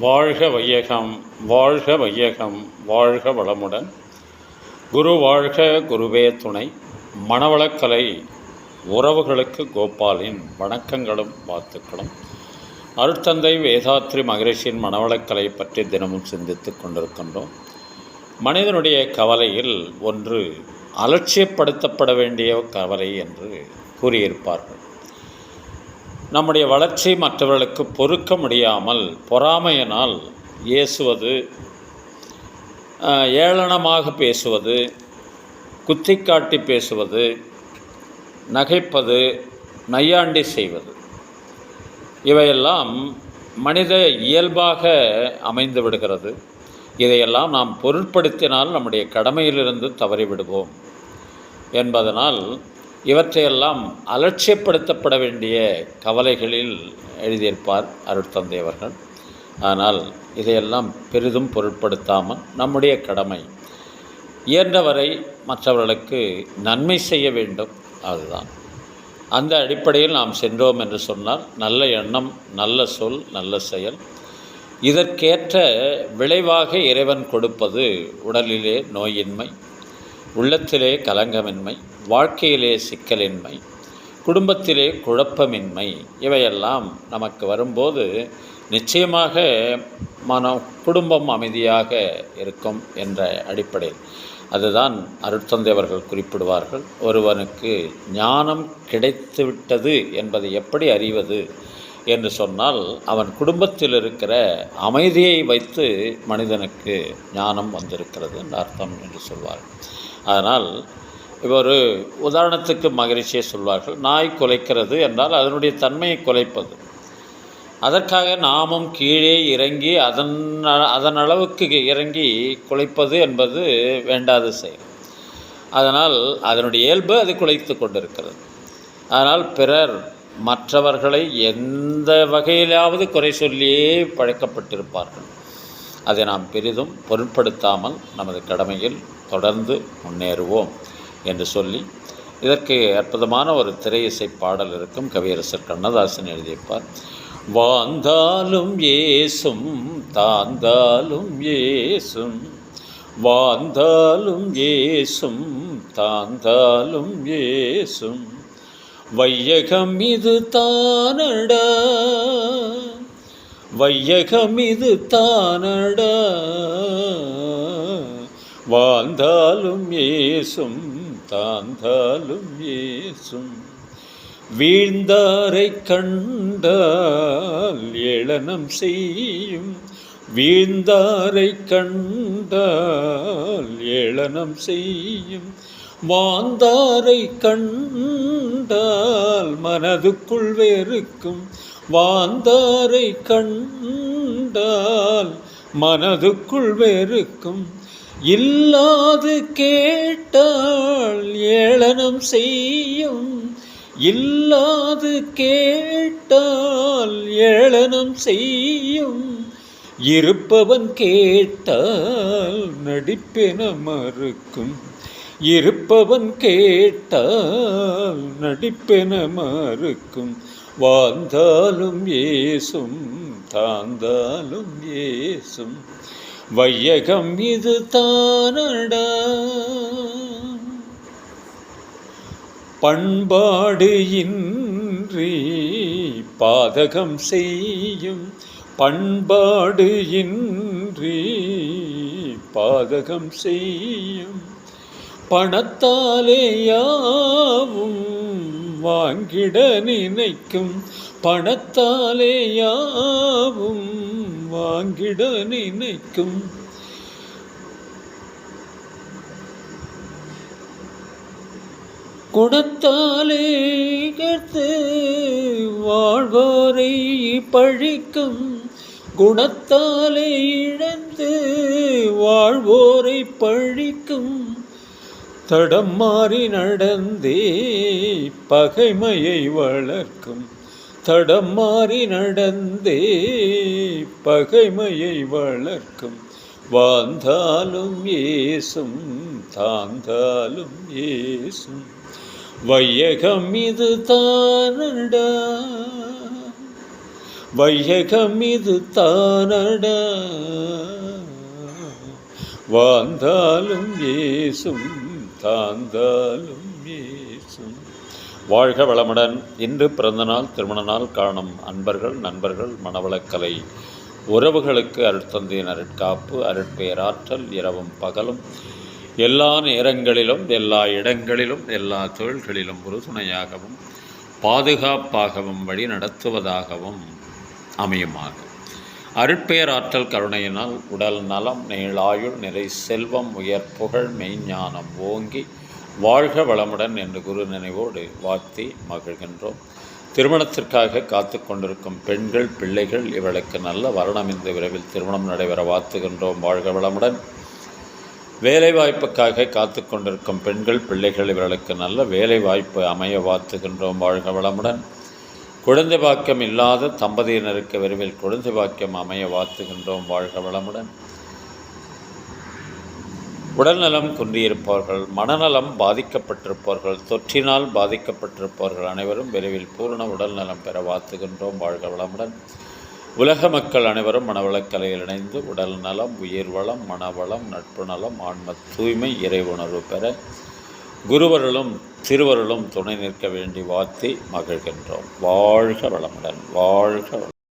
வாழ்க வையகம் வாழ்க வையகம் வாழ்க வளமுடன். குரு வாழ்க குருவே துணை. மணவளக்கலை உறவுகளுக்கு கோபாலின் வணக்கங்களும் வாழ்த்துக்களும். அருட்தந்தை வேதாத்ரி மகரிஷியின் மணவளக்கலை பற்றி தினமும் சிந்தித்து கொண்டிருக்கின்றோம். மனிதனுடைய கவலையில் ஒன்று அலட்சியப்படுத்தப்பட வேண்டிய கவலை என்று கூறியிருப்பார்கள். நம்முடைய வளர்ச்சி மற்றவர்களுக்கு பொறுக்க முடியாமல் பொறாமையினால் ஏசுவது ஏளனமாக பேசுவது குத்தி காட்டி பேசுவது நகைப்பது நையாண்டி செய்வது. இவையெல்லாம் மனித இயல்பாக அமைந்து விடுகிறது. இதையெல்லாம் நாம் பொருட்படுத்தினால் நம்முடைய கடமையிலிருந்து தவறிவிடுவோம். என்பதனால் இவற்றையெல்லாம் அலட்சியப்படுத்தப்பட வேண்டிய கவலைகளில் எழுதியிருப்பார் அருட்தந்தை அவர்கள். ஆனால் இதையெல்லாம் பெரிதும் பொருட்படுத்தாமல் நம்முடைய கடமை. இயன்றவரை மற்றவர்களுக்கு நன்மை செய்ய வேண்டும். அதுதான். அந்த அடிப்படையில் நாம் சென்றோம் என்று சொன்னால் நல்ல எண்ணம் நல்ல சொல் நல்ல செயல். இதற்கேற்ற விளைவாக இறைவன் கொடுப்பது உடலிலே நோயின்மை உள்ளத்திலே கலங்கமின்மை வாழ்க்கையிலே சிக்கலின்மை குடும்பத்திலே குழப்பமின்மை இவையெல்லாம் நமக்கு வரும்போது நிச்சயமாக மனம் குடும்பம் அமைதியாக இருக்கும் என்ற அடிப்படையில். அதுதான் அருட்தந்தை அவர்கள் குறிப்பிடுவார்கள். ஒருவனுக்கு ஞானம் கிடைத்துவிட்டது என்பதை எப்படி அறிவது என்று சொன்னால் அவன் குடும்பத்தில் இருக்கிற அமைதியை வைத்து மனிதனுக்கு ஞானம் வந்திருக்கிறது என்று அர்த்தம் என்று சொல்வார்கள். அதனால் இப்போ ஒரு உதாரணத்துக்கு மகிழ்ச்சியை சொல்வார்கள் நாய் குலைக்கிறது என்றால் அதனுடைய தன்மையை குலைப்பது. அதற்காக நாமும் கீழே இறங்கி அதன் அதன் அளவுக்கு இறங்கி குலைப்பது என்பது வேண்டாத செயல். அதனால் அதனுடைய இயல்பு அது குலைத்து கொண்டிருக்கிறது. அதனால் பிறர் மற்றவர்களை எந்த வகையிலாவது குறை சொல்லியே பழக்கப்பட்டிருப்பார்கள். அதை நாம் பெரிதும் பொருட்படுத்தாமல் நமது கடமையில் தொடர்ந்து முன்னேறுவோம். என்று சொல்லி இதற்கு அற்புதமான ஒரு திரை இசை பாடல் இருக்கும் கவியரசர் கண்ணதாசன் எழுதியிருப்பார். வாழ்ந்தாலும் ஏசும் தாந்தாலும் ஏசும் வாழ்ந்தாலும் ஏசும் தாந்தாலும் ஏசும் வையகம் இது தானடா வையகம் இது தானடா வாழ்ந்தாலும் ஏசும் தாழ்ந்தாலும் ஏசும் வீழ்ந்தாரை கண்டால் ஏளனம் செய்யும். வீழ்ந்தாரை கண்டால் ஏளனம் செய்யும். வாந்தாரை கண்டால் மனதுக்குள் வெறுக்கும். வாந்தாரை கண்டால் மனதுக்குள் வெறுக்கும். இல்லாது கேட்டால் ஏளனம் செய்யும். இல்லாது கேட்டால் ஏளனம் செய்யும். இருப்பவன் கேட்டால் நடிப்பென மறுக்கும். இருப்பவன் கேட்டால் நடிப்பென மறுக்கும். வாழ்ந்தாலும் ஏசும் தாந்தாலும் ஏசும். வையகம் இது தானடா. பண்பாடு இன்றி பாதகம் செய்யும் பண்பாடு இன்றி பாதகம் செய்யும் பணத்தாலே யாவும் வாங்கிட நினைக்கும் பணத்தாலே யாவும் வாங்கிட நினைக்கும். குணத்தாலே கருத்து வாழ்வோரை பழிக்கும். குணத்தாலே இழந்து வாழ்வோரை பழிக்கும். தடம் மாறி நடந்தே பகைமையை வளர்க்கும். தடம் மாறி நடந்தே பகைமையை வளர்க்கும். வாழ்ந்தாலும் ஏசும் தாந்தாலும் ஏசும். வையகம் இது தானடா? வையகம் இது தானடா? வாழ்ந்தாலும் ஏசும் தாந்தாலும் ஏசும். வாழ்க வளமுடன். இன்று பிறந்தநாள் திருமண நாள் காணும் அன்பர்கள் நண்பர்கள் மணவளக்கலை உறவுகளுக்கு அருட்தந்தையின் அருட்காப்பு அருட்பேராற்றல் இரவும் பகலும். எல்லா நேரங்களிலும் எல்லா இடங்களிலும் எல்லா தொழில்களிலும் உறுதுணையாகவும் பாதுகாப்பாகவும் வழி நடத்துவதாகவும் அமையுமாக. அருட்பேராற்றல் கருணையினால் உடல் நலம் நீளாயுள் நிறை செல்வம் உயர் புகழ் மெய்ஞானம் ஓங்கி வாழ்க வளமுடன் என்று குரு நினைவோடு வாழ்த்தி மகிழ்கின்றோம். திருமணத்திற்காக காத்து கொண்டிருக்கும் பெண்கள் பிள்ளைகள் இவளுக்கு நல்ல வரணம் இந்த விரைவில் திருமணம் நடைபெற வாழ்த்துகின்றோம். வாழ்க வளமுடன். வேலைவாய்ப்புக்காக காத்து கொண்டிருக்கும் பெண்கள் பிள்ளைகள் இவர்களுக்கு நல்ல வேலை வாய்ப்பு அமைய வாழ்த்துகின்றோம். வாழ்க வளமுடன். குழந்தை பாக்கியம் இல்லாத தம்பதியினருக்கு விரைவில் குழந்தை பாக்கியம் அமைய வாழ்த்துகின்றோம். வாழ்க வளமுடன். உடல்நலம் குன்றியிருப்பவர்கள் மனநலம் பாதிக்கப்பட்டிருப்பவர்கள் தொற்றினால் பாதிக்கப்பட்டிருப்பவர்கள் அனைவரும் விரைவில் பூரண உடல்நலம் பெற வாழ்த்துகின்றோம். வாழ்க வளமுடன். உலக மக்கள் அனைவரும் மனவளக்கலையில் இணைந்து உடல் நலம் உயிர் வளம் மனவளம் நட்பு நலம் ஆன்ம தூய்மை இறை உணர்வு பெற குருவருளும் திருவருளும் துணை நிற்க வேண்டி வாழ்த்தி மகிழ்கின்றோம். வாழ்க வளமுடன். வாழ்க